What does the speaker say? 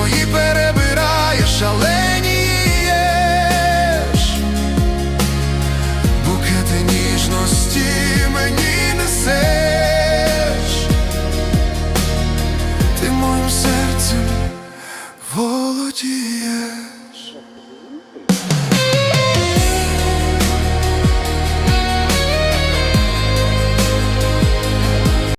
свої перебираєш, шаленієш букети ніжності мені несеш, ти моїм серцем володієш.